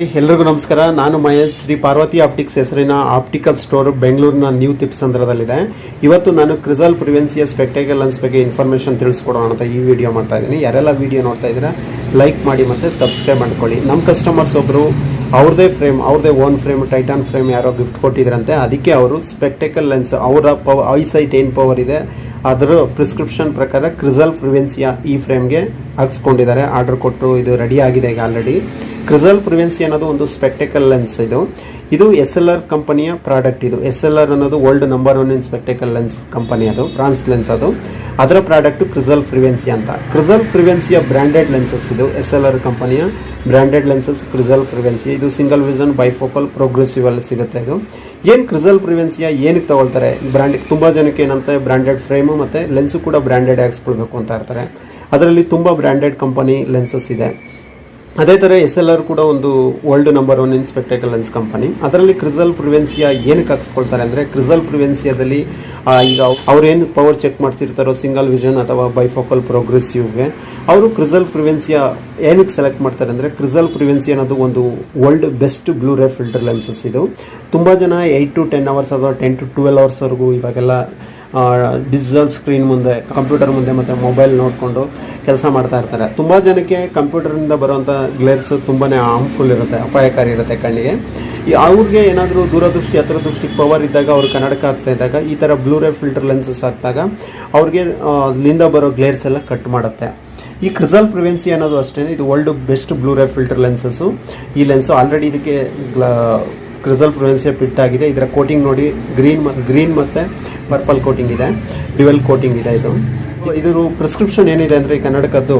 ಎಲ್ರಿಗೂ ನಮಸ್ಕಾರ. ನಾನು ಮಹೇಶ್. ಶ್ರೀ ಪಾರ್ವತಿ ಆಪ್ಟಿಕ್ಸ್ ಹೆಸರಿನ ಆಪ್ಟಿಕಲ್ ಸ್ಟೋರ್ ಬೆಂಗಳೂರಿನ ನ್ಯೂ ತಿಪ್ಸಂದ್ರದಲ್ಲಿದೆ ಇವತ್ತು ನಾನು ಕ್ರಿಸಲ್ ಪ್ರಿವೆನ್ಸಿಯ ಸ್ಪೆಕ್ಟೇಕಲ್ ಲೆನ್ಸ್ ಬಗ್ಗೆ ಇನ್ಫಾರ್ಮೇಶನ್ ತಿಳಿಸ್ಕೊಡೋಣ ಅಂತ ಈ ವಿಡಿಯೋ ಮಾಡ್ತಾ ಇದ್ದೀನಿ. ಯಾರೆಲ್ಲ ವಿಡಿಯೋ ನೋಡ್ತಾ ಇದ್ದೀರಾ, ಲೈಕ್ ಮಾಡಿ ಮತ್ತೆ ಸಬ್ಸ್ಕ್ರೈಬ್ ಮಾಡ್ಕೊಳ್ಳಿ. ನಮ್ಮ ಕಸ್ಟಮರ್ಸ್ ಒಬ್ಬರು ಅವ್ರದೇ ಫ್ರೇಮ್, ಅವ್ರದೇ ಓನ್ ಫ್ರೇಮ್, ಟೈಟಾನ್ ಫ್ರೇಮ್ ಯಾರೋ ಗಿಫ್ಟ್ ಕೊಟ್ಟಿದ್ರಂತೆ, ಅದಕ್ಕೆ ಅವರು ಸ್ಪೆಕ್ಟೇಕಲ್ ಲೆನ್ಸ್, ಅವರ ಪವ ಐಸೈಟ್ ಏನು ಪವರ್ ಇದೆ ಅದರ ಪ್ರಿಸ್ಕ್ರಿಪ್ಷನ್ ಪ್ರಕಾರ ಕ್ರಿಸಲ್ ಪ್ರಿವೆನ್ಸಿಯ ಈ ಫ್ರೇಮ್ಗೆ ಹಾಕ್ಸ್ಕೊಂಡಿದ್ದಾರೆ. ಆರ್ಡರ್ ಕೊಟ್ಟು ಇದು ರೆಡಿ ಆಗಿದೆ ಈಗ ಆಲ್ರೆಡಿ ಕ್ರಿಸಲ್ ಪ್ರಿವೆನ್ಸಿ ಅನ್ನೋದು ಒಂದು ಸ್ಪೆಕ್ಟಿಕಲ್ ಲೆನ್ಸ್ ಇದು. ಇದು ಎಸ್ ಎಲ್ ಆರ್ ಕಂಪನಿಯ ಪ್ರಾಡಕ್ಟ್ ಇದು. ಎಸ್ ಎಲ್ ಆರ್ ಅನ್ನೋದು world number one in spectacle lens company ಅದು ಫ್ರಾನ್ಸ್ ಲೆನ್ಸ್ ಅದು. ಅದರ ಪ್ರಾಡಕ್ಟ್ ಕ್ರಿಸಲ್ ಫ್ರಿವೆನ್ಸಿ ಅಂತ. ಕ್ರಿಸಲ್ ಫ್ರಿವೆನ್ಸಿಯ ಬ್ರ್ಯಾಂಡೆಡ್ ಲೆನ್ಸಸ್ ಇದು ಎಸ್ ಎಲ್ ಆರ್ ಕಂಪನಿಯ ಬ್ರ್ಯಾಂಡೆಡ್ ಲೆನ್ಸಸ್ ಕ್ರಿಸಲ್ ಫ್ರಿವೆನ್ಸಿ ಇದು ಸಿಂಗಲ್ ವಿಷನ್ ಬೈಫೋಕಲ್ ಪ್ರೋಗ್ರೆಸಿವ್ ಅಲ್ಲಿ ಸಿಗುತ್ತೆ ಇದು. ಏನು ಕ್ರಿಸಲ್ ಪ್ರಿವೆನ್ಸಿಯ ಏನಕ್ಕೆ ತಗೊಳ್ತಾರೆ? ಬ್ರ್ಯಾಂಡ್ ತುಂಬ ಜನಕ್ಕೆ ಏನಂತ ಬ್ರ್ಯಾಂಡೆಡ್ ಫ್ರೇಮು ಮತ್ತು ಲೆನ್ಸು ಕೂಡ ಬ್ರ್ಯಾಂಡೆಡ್ ಹಾಕ್ಸ್ಕೊಳ್ಬೇಕು ಅಂತ ಇರ್ತಾರೆ ಅದರಲ್ಲಿ ತುಂಬ ಬ್ರ್ಯಾಂಡೆಡ್ ಕಂಪನಿ ಲೆನ್ಸಸ್ ಇದೆ. ಅದೇ ಥರ ಎಸ್ ಎಲ್ ಆರ್ ಕೂಡ ಒಂದು world number one in spectacle lens company ಅದರಲ್ಲಿ ಕ್ರಿಸಲ್ ಪ್ರಿವೆನ್ಸಿಯಾ ಏನಕ್ಕೆ ಹಾಕ್ಸ್ಕೊಳ್ತಾರೆ ಅಂದರೆ ಕ್ರಿಸಲ್ ಪ್ರಿವೆನ್ಸಿಯಾದಲ್ಲಿ ಈಗ ಅವ್ರೇನು ಪವರ್ ಚೆಕ್ ಮಾಡ್ತಿರ್ತಾರೋ ಸಿಂಗಲ್ ವಿಷನ್ ಅಥವಾ ಬೈಫೋಕಲ್ ಪ್ರೋಗ್ರೆಸಿವ್ಗೆ ಅವರು ಕ್ರಿಸಲ್ ಪ್ರಿವೆನ್ಸಿಯಾ ಏನಕ್ಕೆ ಸೆಲೆಕ್ಟ್ ಮಾಡ್ತಾರೆ ಅಂದರೆ ಕ್ರಿಸಲ್ ಪ್ರಿವೆನ್ಸಿ ಅನ್ನೋದು ಒಂದು world best blue ray filter lenses ಇದು. ತುಂಬ ಜನ ಏಯ್ಟ್ ಟು ಟೆನ್ ಅವರ್ಸ್ ಅಥವಾ ಟೆನ್ ಟು ಟ್ವೆಲ್ ಅವರ್ಸ್ವರೆಗೂ ಇವಾಗೆಲ್ಲ ಡಿಜಿಟಲ್ ಸ್ಕ್ರೀನ್ ಮುಂದೆ ಕಂಪ್ಯೂಟರ್ ಮುಂದೆ ಮತ್ತು ಮೊಬೈಲ್ ನೋಡಿಕೊಂಡು ಕೆಲಸ ಮಾಡ್ತಾ ಇರ್ತಾರೆ. ತುಂಬ ಜನಕ್ಕೆ ಕಂಪ್ಯೂಟರಿಂದ ಬರುವಂಥ ಗ್ಲೇರ್ಸ್ ತುಂಬಾ ಹಾರ್ಮ್ಫುಲ್ ಇರುತ್ತೆ, ಅಪಾಯಕಾರಿ ಇರುತ್ತೆ ಕಣ್ಣಿಗೆ. ಈ ಅವ್ರಿಗೆ ಏನಾದರೂ ದೂರದೃಷ್ಟಿ, ಹತ್ರದೃಷ್ಟಿ ಪವರ್ ಇದ್ದಾಗ ಅವ್ರು ಕನ್ನಡಕ ಆಗ್ತಾ ಇದ್ದಾಗ, ಈ ಥರ ಬ್ಲೂರೇ ಫಿಲ್ಟರ್ ಲೆನ್ಸಸ್ ಹಾಕಿದಾಗ ಅವ್ರಿಗೆ ಅಲ್ಲಿಂದ ಬರೋ ಗ್ಲೇರ್ಸ್ ಎಲ್ಲ ಕಟ್ ಮಾಡುತ್ತೆ. ಈ ಕ್ರಿಸಲ್ ಪ್ರಿವೆನ್ಸಿ ಅನ್ನೋದು ಅಷ್ಟೇ ಇದು world best blue ray filter lenses ಈ ಲೆನ್ಸು ಆಲ್ರೆಡಿ ಇದಕ್ಕೆ ಕ್ರಿಸಲ್ ಪ್ರಿವೆನ್ಸಿಯ ಪಿಟ್ ಆಗಿದೆ. ಇದರ ಕೋಟಿಂಗ್ ನೋಡಿ ಗ್ರೀನ್ ಗ್ರೀನ್ ಮತ್ತು ಪರ್ಪಲ್ ಕೋಟಿಂಗ್ ಇದೆ. ಡ್ಯುವೆಲ್ ಕೋಟಿಂಗ್ ಇದೆ ಇದು. ಇದರ ಪ್ರಿಸ್ಕ್ರಿಪ್ಷನ್ ಏನಿದೆ ಅಂದರೆ ಈ ಕನ್ನಡಕದ್ದು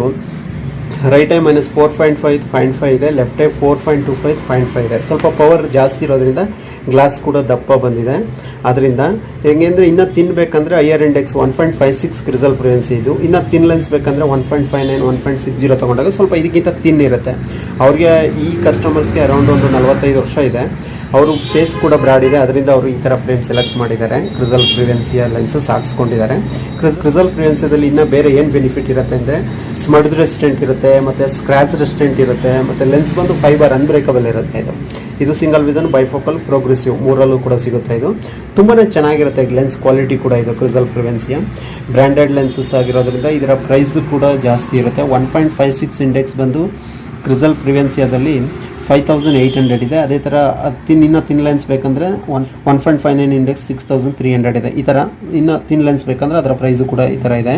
right eye minus four point five point five ಇದೆ. Left eye four point two five point five ಇದೆ. ಸ್ವಲ್ಪ ಪವರ್ ಜಾಸ್ತಿ ಇರೋದ್ರಿಂದ ಗ್ಲಾಸ್ ಕೂಡ ದಪ್ಪ ಬಂದಿದೆ. ಅದರಿಂದ ಹೆಂಗೆ ಅಂದರೆ ಇನ್ನೂ ತಿನ್ಬೇಕಂದ್ರೆ higher index one point five six Crizal Prevencia ಇದು. ಇನ್ನು ತಿನ್ ಲೆನ್ಸ್ ಬೇಕಂದರೆ one point five nine one point six zero ತೊಗೊಂಡಾಗ ಸ್ವಲ್ಪ ಇದಕ್ಕಿಂತ ತಿನ್ ಇರುತ್ತೆ. ಅವ್ರಿಗೆ ಈ ಕಸ್ಟಮರ್ಸ್ಗೆ ಅರೌಂಡ್ ಒಂದು ನಲವತ್ತೈದು ವರ್ಷ ಇದೆ. ಅವರು ಫೇಸ್ ಕೂಡ ಬ್ರಾಡ್ ಇದೆ ಅದರಿಂದ ಅವರು ಈ ಥರ ಫ್ರೇಮ್ ಸೆಲೆಕ್ಟ್ ಮಾಡಿದ್ದಾರೆ. ಕ್ರಿಸಲ್ ಫ್ರೀವೆನ್ಸಿಯ ಲೆನ್ಸಸ್ ಹಾಕ್ಸ್ಕೊಂಡಿದ್ದಾರೆ. ಕ್ರಿಸ್ ಕ್ರಿಸಲ್ ಫ್ರೀವೆನ್ಸಿಯಲ್ಲಿ ಇನ್ನೂ ಬೇರೆ ಏನು ಬೆನಿಫಿಟ್ ಇರುತ್ತೆ ಅಂದರೆ ಸ್ಮಡ್ಸ್ ರೆಸಿಸ್ಟೆಂಟ್ ಇರುತ್ತೆ, ಮತ್ತು ಸ್ಕ್ರ್ಯಾಚ್ ರೆಸಿಸ್ಟೆಂಟ್ ಇರುತ್ತೆ, ಮತ್ತು ಲೆನ್ಸ್ ಬಂದು ಫೈಬರ್ ಅನ್ಬ್ರೇಕಬಲ್ ಇರುತ್ತೆ ಇದು. ಇದು ಸಿಂಗಲ್ ವಿಷನ್ ಬೈಫೋಕಲ್ ಪ್ರೋಗ್ರೆಸಿವ್ ಮೂರಲ್ಲೂ ಕೂಡ ಸಿಗುತ್ತೆ ಇದು. ತುಂಬಾ ಚೆನ್ನಾಗಿರುತ್ತೆ ಲೆನ್ಸ್ ಕ್ವಾಲಿಟಿ ಕೂಡ ಇದು ಕ್ರಿಸಲ್ ಫ್ರಿವೆನ್ಸಿಯ ಬ್ರ್ಯಾಂಡೆಡ್ ಲೆನ್ಸಸ್ ಆಗಿರೋದ್ರಿಂದ ಇದರ ಪ್ರೈಸ್ ಕೂಡ ಜಾಸ್ತಿ ಇರುತ್ತೆ. One point five six index ಬಂದು ಕ್ರಿಸಲ್ ಫ್ರೀವೆನ್ಸಿಯಾದಲ್ಲಿ ಫೈವ್ ತೌಸಂಡ್ ಏಯ್ಟ್ ಹಂಡ್ರೆಡ್ ಇದೆ. ಅದೇ ಥರ ತಿನ್ ಇನ್ನೂ ತಿನ್ ಲೆನ್ಸ್ ಬೇಕಂದರೆ one one point five nine index six thousand three hundred ಇದೆ. ಈ ಥರ ಇನ್ನು ತಿನ್ ಲೆನ್ಸ್ ಬೇಕಂದರೆ ಅದರ ಪ್ರೈಸು ಕೂಡ ಈ ಥರ ಇದೆ.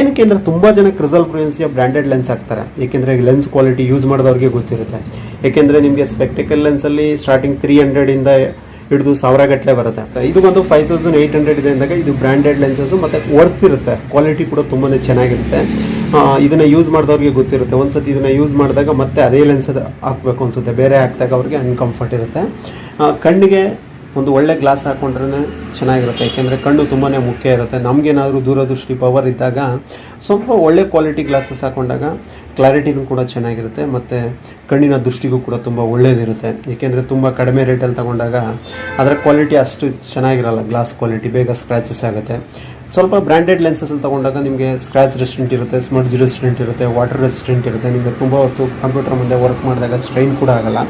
ಏನಕ್ಕೆ ಅಂದರೆ ತುಂಬ ಜನ ಕ್ರಿಸಲ್ ಫ್ರೀವೆನ್ಸಿಯ ಬ್ರ್ಯಾಂಡೆಡ್ ಲೆನ್ಸ್ ಹಾಕ್ತಾರೆ. ಏಕೆಂದರೆ ಲೆನ್ಸ್ ಕ್ವಾಲಿಟಿ ಯೂಸ್ ಮಾಡಿದವ್ರಿಗೆ ಗೊತ್ತಿರುತ್ತೆ. ಏಕೆಂದರೆ ನಿಮಗೆ ಸ್ಪೆಕ್ಟಿಕಲ್ ಲೆನ್ಸಲ್ಲಿ ಸ್ಟಾರ್ಟಿಂಗ್ ತ್ರೀ ಹಂಡ್ರೆಡಿಂದ ಹಿಡಿದು ಸಾವಿರ ಗಟ್ಟಲೆ ಬರುತ್ತೆ. ಇದು ಬಂದು ಫೈವ್ ತೌಸಂಡ್ ಏಯ್ಟ್ ಹಂಡ್ರೆಡ್ ಇದೆ ಅಂದಾಗ ಇದು ಬ್ರ್ಯಾಂಡೆಡ್ ಲೆನ್ಸಸ್ಸು ಮತ್ತು ವರ್ತ್ ಇರುತ್ತೆ. ಕ್ವಾಲಿಟಿ ಕೂಡ ತುಂಬಾ ಚೆನ್ನಾಗಿರುತ್ತೆ. ಇದನ್ನ ಯೂಸ್ ಮಾಡಿದವ್ರಿಗೆ ಗೊತ್ತಿರುತ್ತೆ. ಒಂದ್ಸತಿ ಇದನ್ನ ಯೂಸ್ ಮಾಡಿದಾಗ ಮತ್ತೆ ಅದೇ ಲೆನ್ಸ್ ಹಾಕ್ಬೇಕು ಅನ್ಸುತ್ತೆ. ಬೇರೆ ಹಾಕಿದಾಗ ಅವ್ರಿಗೆ ಅನ್ಕಂಫರ್ಟ್ ಇರುತ್ತೆ. ಕಣ್ಣಿಗೆ ಒಂದು ಒಳ್ಳೆ ಗ್ಲಾಸ್ ಹಾಕೊಂಡ್ರೆ ಚೆನ್ನಾಗಿರುತ್ತೆ. ಯಾಕೆಂದರೆ ಕಣ್ಣು ತುಂಬಾ ಮುಖ್ಯ ಇರುತ್ತೆ. ನಮಗೇನಾದರೂ ದೂರದೃಷ್ಟಿ ಪವರ್ ಇದ್ದಾಗ ಸ್ವಲ್ಪ ಒಳ್ಳೆ ಕ್ವಾಲಿಟಿ ಗ್ಲಾಸಸ್ ಹಾಕೊಂಡಾಗ ಕ್ಲಾರಿಟಿನೂ ಕೂಡ ಚೆನ್ನಾಗಿರುತ್ತೆ. ಮತ್ತು ಕಣ್ಣಿನ ದೃಷ್ಟಿಗೂ ಕೂಡ ತುಂಬ ಒಳ್ಳೆಯದಿರುತ್ತೆ ಏಕೆಂದರೆ ತುಂಬ ಕಡಿಮೆ ರೇಟಲ್ಲಿ ತಗೊಂಡಾಗ ಅದರ ಕ್ವಾಲಿಟಿ ಅಷ್ಟು ಚೆನ್ನಾಗಿರಲ್ಲ. ಗ್ಲಾಸ್ ಕ್ವಾಲಿಟಿ ಬೇಗ ಸ್ಕ್ರ್ಯಾಚಸ್ ಆಗುತ್ತೆ. ಸ್ವಲ್ಪ ಬ್ರ್ಯಾಂಡೆಡ್ ಲೆನ್ಸಸಲ್ಲಿ ತೊಗೊಂಡಾಗ ನಿಮಗೆ ಸ್ಕ್ರ್ಯಾಚ್ ರೆಸಿಸ್ಟೆಂಟ್ ಇರುತ್ತೆ ಸ್ಮಡ್ಜ್ ರೆಸಿಸ್ಟೆಂಟ್ ಇರುತ್ತೆ ವಾಟರ್ ರೆಸಿಸ್ಟೆಂಟ್ ಇರುತ್ತೆ, ನಿಮಗೆ ತುಂಬ ಹೊತ್ತು ಕಂಪ್ಯೂಟರ್ ಮುಂದೆ ವರ್ಕ್ ಮಾಡಿದಾಗ ಸ್ಟ್ರೈನ್ ಕೂಡ ಆಗಲ್ಲ.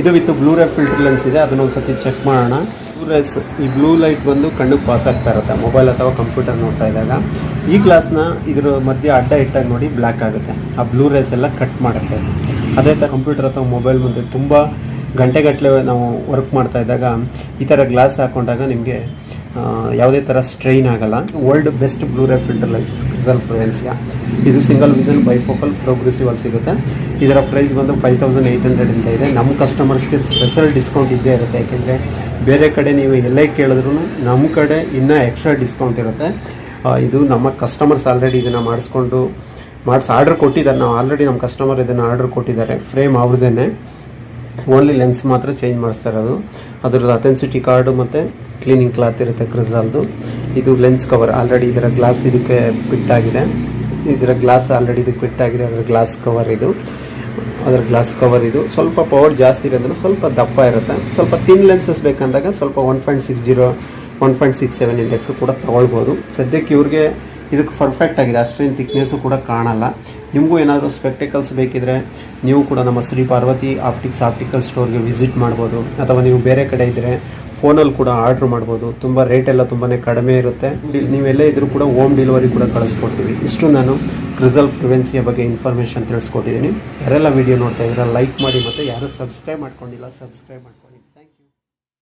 ಇದು with blue ray filter lens ಇದೆ, ಅದನ್ನ ಒಂದ್ಸತಿ ಚೆಕ್ ಮಾಡೋಣ. ಬ್ಲೂ ರೇಸ್ ಈ ಬ್ಲೂ ಲೈಟ್ ಬಂದು ಕಣ್ಣಿಗೆ ಪಾಸ್ ಆಗ್ತಾ ಇರುತ್ತೆ ಮೊಬೈಲ್ ಅಥವಾ ಕಂಪ್ಯೂಟರ್ ನೋಡ್ತಾ ಇದ್ದಾಗ. ಈ ಗ್ಲಾಸ್ನ ಇದ್ರ ಮಧ್ಯೆ ಅಡ್ಡ ಇಟ್ಟಾಗ ನೋಡಿ ಬ್ಲ್ಯಾಕ್ ಆಗುತ್ತೆ. ಆ ಬ್ಲೂ ರೇಸ್ ಎಲ್ಲ ಕಟ್ ಮಾಡುತ್ತೆ. ಅದೇ ಥರ ಕಂಪ್ಯೂಟರ್ ಅಥವಾ ಮೊಬೈಲ್ ಮುಂದೆ ತುಂಬ ಗಂಟೆಗಟ್ಟಲೆ ನಾವು ವರ್ಕ್ ಮಾಡ್ತಾ ಇದ್ದಾಗ ಈ ಥರ ಗ್ಲಾಸ್ ಹಾಕೊಂಡಾಗ ನಿಮಗೆ ಯಾವುದೇ ಥರ ಸ್ಟ್ರೈನ್ ಆಗಲ್ಲ. World best blue ray filter lenses Crizal Prevencia ಇದು ಸಿಂಗಲ್ ವಿಷನ್ ಬೈಫೋಕಲ್ ಪ್ರೋಗ್ರೆಸಿವ್ ಅಲ್ಲಿ ಸಿಗುತ್ತೆ. ಇದರ ಪ್ರೈಸ್ ಬಂದು ಫೈವ್ ತೌಸಂಡ್ ಏಯ್ಟ್ ಹಂಡ್ರೆಡ್ ಅಂತ ಇದೆ. ನಮ್ಮ ಕಸ್ಟಮರ್ಸ್ಗೆ ಸ್ಪೆಷಲ್ ಡಿಸ್ಕೌಂಟ್ ಇದ್ದೇ ಇರುತ್ತೆ. ಯಾಕೆಂದರೆ ಬೇರೆ ಕಡೆ ನೀವು ಎಲ್ಲೇ ಕೇಳಿದ್ರೂ ನಮ್ಮ ಕಡೆ ಇನ್ನೂ ಎಕ್ಸ್ಟ್ರಾ ಡಿಸ್ಕೌಂಟ್ ಇರುತ್ತೆ. ಇದು ನಮ್ಮ ಕಸ್ಟಮರ್ಸ್ ಆಲ್ರೆಡಿ ಇದನ್ನು ಮಾಡಿಸ್ಕೊಂಡು, ಮಾಡಿಸಿ ಆರ್ಡರ್ ಕೊಟ್ಟಿದ್ದಾರೆ. ನಾವು ಆಲ್ರೆಡಿ ನಮ್ಮ ಕಸ್ಟಮರ್ ಇದನ್ನು ಆರ್ಡರ್ ಕೊಟ್ಟಿದ್ದಾರೆ. ಫ್ರೇಮ್ ಅವ್ರದ್ದೇ ಓನ್ಲಿ ಲೆನ್ಸ್ ಮಾತ್ರ ಚೇಂಜ್ ಮಾಡಿಸ್ತಾ ಇರೋದು. ಅದ್ರದ್ದು ಅಥೆನ್ಸಿಟಿ ಕಾರ್ಡು ಮತ್ತು ಕ್ಲೀನಿಂಗ್ ಕ್ಲಾತ್ ಇರುತ್ತೆ ಕ್ರಿಸಲ್ದು ಇದು ಲೆನ್ಸ್ ಕವರ್. ಆಲ್ರೆಡಿ ಇದರ ಗ್ಲಾಸ್ ಇದಕ್ಕೆ ಫಿಟ್ ಆಗಿದೆ ಇದರ ಗ್ಲಾಸ್ ಆಲ್ರೆಡಿ ಇದಕ್ಕೆ ಫಿಟ್ ಆಗಿದೆ ಅದರ ಗ್ಲಾಸ್ ಕವರ್ ಇದು. ಅದರ ಗ್ಲಾಸ್ ಕವರ್ ಇದು. ಸ್ವಲ್ಪ ಪವರ್ ಜಾಸ್ತಿ ಇರೋದ್ರಿಂದ ಸ್ವಲ್ಪ ದಪ್ಪ ಇರುತ್ತೆ. ಸ್ವಲ್ಪ ತಿನ್ ಲೆನ್ಸಸ್ ಬೇಕಂದಾಗ ಸ್ವಲ್ಪ one point six zero one point six seven index ಕೂಡ ತೊಗೊಳ್ಬೋದು. ಸದ್ಯಕ್ಕೆ ಇವ್ರಿಗೆ ಇದಕ್ಕೆ ಪರ್ಫೆಕ್ಟ್ ಆಗಿದೆ. ಅಷ್ಟೇನು ತಿಕ್ನೆಸ್ಸು ಕೂಡ ಕಾಣಲ್ಲ. ನಿಮಗೂ ಏನಾದರೂ ಸ್ಪೆಕ್ಟಿಕಲ್ಸ್ ಬೇಕಿದ್ರೆ ನೀವು ಕೂಡ ನಮ್ಮ ಶ್ರೀ ಪಾರ್ವತಿ ಆಪ್ಟಿಕ್ಸ್ ಆಪ್ಟಿಕಲ್ ಸ್ಟೋರ್ಗೆ ವಿಸಿಟ್ ಮಾಡ್ಬೋದು. ಅಥವಾ ನೀವು ಬೇರೆ ಕಡೆ ಇದ್ದರೆ ಫೋನಲ್ಲಿ ಕೂಡ ಆರ್ಡ್ರ್ ಮಾಡ್ಬೋದು. ತುಂಬ ರೇಟ್ ಎಲ್ಲ ತುಂಬಾ ಕಡಿಮೆ ಇರುತ್ತೆ. ನೀವೆಲ್ಲ ಇದ್ರೂ ಕೂಡ ಹೋಮ್ ಡೆಲಿವರಿ ಕೂಡ ಕಳಿಸ್ಕೊಡ್ತೀವಿ. ಇಷ್ಟು ನಾನು ಕ್ರಿಸಲ್ ಫ್ರಿವೆನ್ಸಿಯ ಬಗ್ಗೆ ಇನ್ಫಾರ್ಮೇಷನ್ ತಿಳಿಸ್ಕೊಟ್ಟಿದ್ದೀನಿ. ಯಾರೆಲ್ಲ ವಿಡಿಯೋ ನೋಡ್ತಾ ಇದ್ರೆ ಲೈಕ್ ಮಾಡಿ ಮತ್ತು ಯಾರೂ ಸಬ್ಸ್ಕ್ರೈಬ್ ಮಾಡ್ಕೊಂಡಿಲ್ಲ ಸಬ್ಸ್ಕ್ರೈಬ್ ಮಾಡ್ಕೊಳ್ಳಿ.